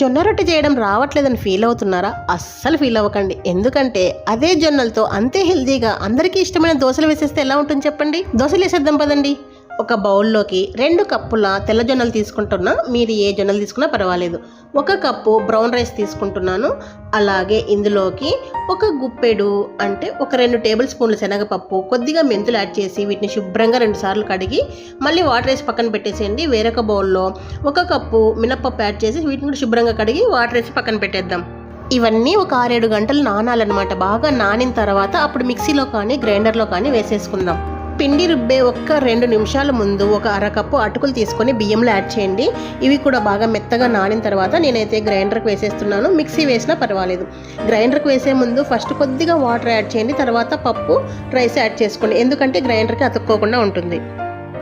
జొన్న రొట్టె చేయడం రావట్లేదని ఫీల్ అవుతున్నారా? అస్సలు ఫీల్ అవ్వకండి. ఎందుకంటే అదే జొన్నలతో అంతే హెల్తీగా అందరికీ ఇష్టమైన దోశలు వేసేస్తే ఎలా ఉంటుంది చెప్పండి? దోశలు వేసేద్దాం పదండి. ఒక బౌల్లోకి రెండు కప్పుల తెల్ల జొన్నలు తీసుకుంటున్నా. మీరు ఏ జొన్నలు తీసుకున్నా పర్వాలేదు. ఒక కప్పు బ్రౌన్ రైస్ తీసుకుంటున్నాను. అలాగే ఇందులోకి ఒక గుప్పెడు అంటే ఒక రెండు టేబుల్ స్పూన్లు శనగపప్పు కొద్దిగా మెంతులు యాడ్ చేసి వీటిని శుభ్రంగా రెండు సార్లు కడిగి మళ్ళీ వాటర్ వేసి పక్కన పెట్టేసేయండి. వేరొక బౌల్లో ఒక కప్పు మినప్పప్పు యాడ్ చేసి వీటిని కూడా శుభ్రంగా కడిగి వాటర్ వేసి పక్కన పెట్టేద్దాం. ఇవన్నీ ఒక ఆరేడు గంటలు నానాలన్నమాట. బాగా నానిన తర్వాత అప్పుడు మిక్సీలో కానీ గ్రైండర్లో కానీ వేసేసుకుందాం. పిండి రుబ్బే ఒక్క రెండు నిమిషాల ముందు ఒక అరకప్పు అటుకులు తీసుకొని బియ్యంలో యాడ్ చేయండి. ఇవి కూడా బాగా మెత్తగా నానిన తర్వాత నేనైతే గ్రైండర్కి వేసేస్తున్నాను. మిక్సీ వేసినా పర్వాలేదు. గ్రైండర్కి వేసే ముందు ఫస్ట్ కొద్దిగా వాటర్ యాడ్ చేయండి. తర్వాత పప్పు రైస్ యాడ్ చేసుకోండి. ఎందుకంటే గ్రైండర్కి అతుక్కోకుండా ఉంటుంది.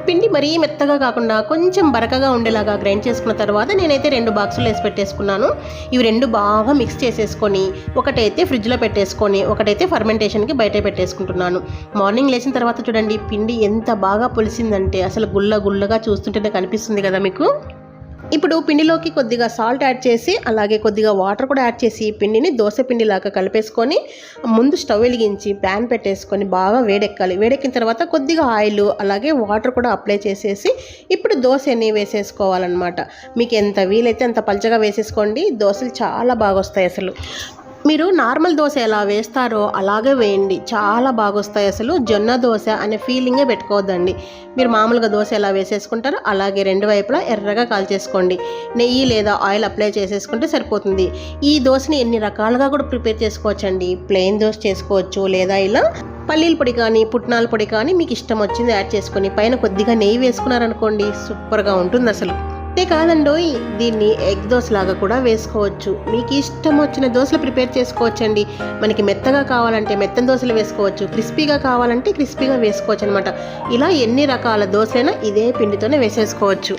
పిండి మరీ మెత్తగా కాకుండా కొంచెం బరకగా ఉండేలాగా గ్రైండ్ చేసుకున్న తర్వాత నేనైతే రెండు బాక్సులు వేసి పెట్టేసుకున్నాను. ఇవి రెండు బాగా మిక్స్ చేసేసుకొని ఒకటైతే ఫ్రిడ్జ్లో పెట్టేసుకొని ఒకటైతే ఫర్మెంటేషన్కి బయట పెట్టేసుకుంటున్నాను. మార్నింగ్ లేచిన తర్వాత చూడండి పిండి ఎంత బాగా పులిసిందంటే అసలు గుల్ల గుల్లగా చూస్తుంటేనే కనిపిస్తుంది కదా మీకు? ఇప్పుడు పిండిలోకి కొద్దిగా సాల్ట్ యాడ్ చేసి అలాగే కొద్దిగా వాటర్ కూడా యాడ్ చేసి పిండిని దోశ పిండిలాగా కలిపేసుకొని ముందు స్టవ్ వెలిగించి ప్యాన్ పెట్టేసుకొని బాగా వేడెక్కాలి. వేడెక్కిన తర్వాత కొద్దిగా ఆయిల్ అలాగే వాటర్ కూడా అప్లై చేసేసి ఇప్పుడు దోశని వేసేసుకోవాలన్నమాట. మీకు ఎంత వీలైతే అంత పలచగా వేసేసుకోండి. దోశలు చాలా బాగా వస్తాయి అసలు. మీరు నార్మల్ దోశ ఎలా వేస్తారో అలాగే వేయండి. చాలా బాగా వస్తాయి అసలు. జొన్న దోశ అనే ఫీలింగే పెట్టుకోవద్దండి. మీరు మామూలుగా దోశ ఎలా వేసేసుకుంటారో అలాగే రెండు వైపులా ఎర్రగా కాల్చేసుకోండి. నెయ్యి లేదా ఆయిల్ అప్లై చేసేసుకుంటే సరిపోతుంది. ఈ దోశని ఎన్ని రకాలుగా కూడా ప్రిపేర్ చేసుకోవచ్చండి. ప్లెయిన్ దోశ చేసుకోవచ్చు లేదా ఇలా పల్లీల పొడి కానీ పుట్నాల పొడి కానీ మీకు ఇష్టం వచ్చింది యాడ్ చేసుకొని పైన కొద్దిగా నెయ్యి వేసుకున్నారనుకోండి సూపర్గా ఉంటుంది అసలు అంతే కాదండోయ్. దీన్ని ఎగ్ దోశ లాగా కూడా వేసుకోవచ్చు. మీకు ఇష్టం వచ్చిన దోశలు ప్రిపేర్ చేసుకోవచ్చండి. మనకి మెత్తగా కావాలంటే మెత్తని దోశలు వేసుకోవచ్చు. క్రిస్పీగా కావాలంటే క్రిస్పీగా వేసుకోవచ్చు అనమాట ఇలా ఎన్ని రకాల దోశలైనా ఇదే పిండితోనే వేసేసుకోవచ్చు.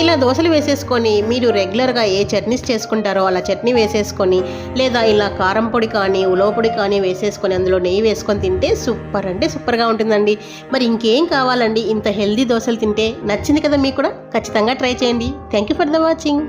ఇలా దోశలు వేసేసుకొని మీరు రెగ్యులర్గా ఏ చట్నీస్ చేసుకుంటారో అలా చట్నీ వేసేసుకొని లేదా ఇలా కారం పొడి కానీ ఉలవ పొడి కానీ వేసేసుకొని అందులో నెయ్యి వేసుకొని తింటే సూపర్ అంటే సూపర్గా ఉంటుందండి. మరి ఇంకేం కావాలండి? ఇంత హెల్దీ దోశలు తింటే నచ్చింది కదా మీకు కూడా? ఖచ్చితంగా ట్రై చేయండి. Thank you for the watching